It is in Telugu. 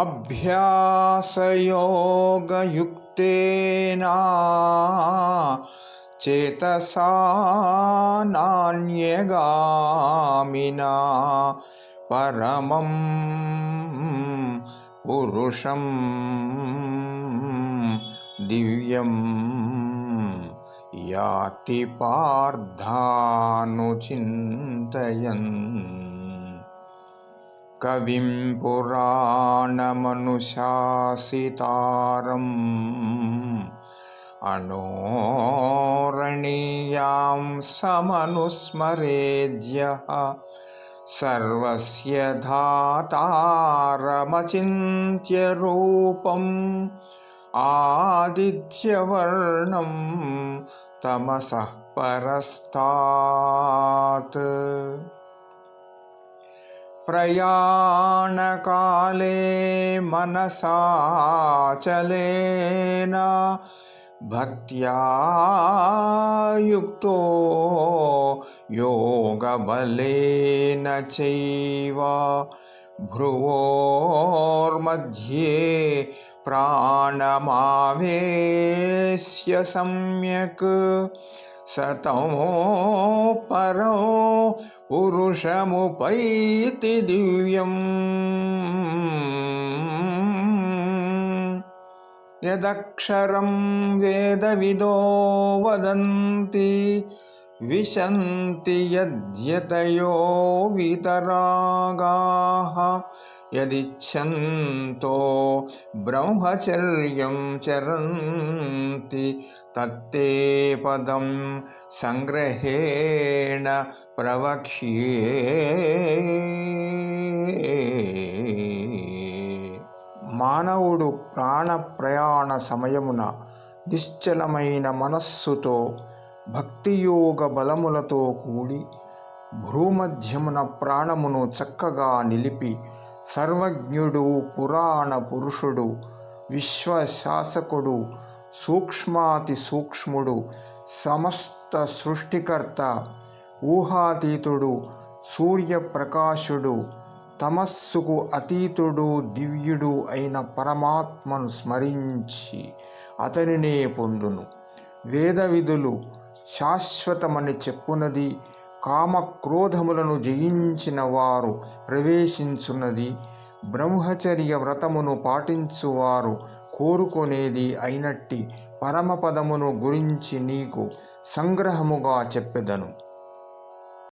अभ्यासयोगयुक्तेन चेतसा नान्यगामिना परमं पुरुषं दिव्यं याति पार्थानुचिन्तयन् कविं पुराणमनुशासितारम् अणोरणीयां समनुस्मरेद्यः सर्वस्य धातारमचिन्त्य रूपम् आदित्यवर्णं तमसः परस्तात् प्रयाणकाले मनसाचलेन भक्त्या युक्तो योगबलेन चैव भ्रुवोर्मध्ये प्राणमावेश्य सम्यक्। सतमो परो पुरुषमुपैति दिव्यम्। यदक्षरं वेदविदो वदन्ति विशन्ति यद्यतयो वितरागाः यदिच्छन्तो ब्रह्मचर्यं चरन्ति तत्ते पदं सङ्ग्रहेण ప్రవక్ష్యే మానవుడు ప్రాణ ప్రయాణ సమయమున నిశ్చలమైన మనస్సుతో భక్తియోగ బలములతో కూడి భ్రూమధ్యమున ప్రాణమును చక్కగా నిలిపి సర్వజ్ఞుడు పురాణ పురుషుడు విశ్వశాసకుడు సూక్ష్మాతి సూక్ష్ముడు సమస్త సృష్టికర్త ఊహాతీతుడు సూర్యప్రకాశుడు తమస్సుకు అతీతుడు దివ్యుడు అయిన పరమాత్మను స్మరించి అతనినే పొందును. వేద విధులు శాశ్వతమని చెప్పునది కామక్రోధములను జయించిన వారు ప్రవేశించున్నది బ్రహ్మచర్య వ్రతమును పాటించువారు కోరుకునేది అయినట్టి పరమపదమును గురించి నీకు సంగ్రహముగా చెప్పెదను.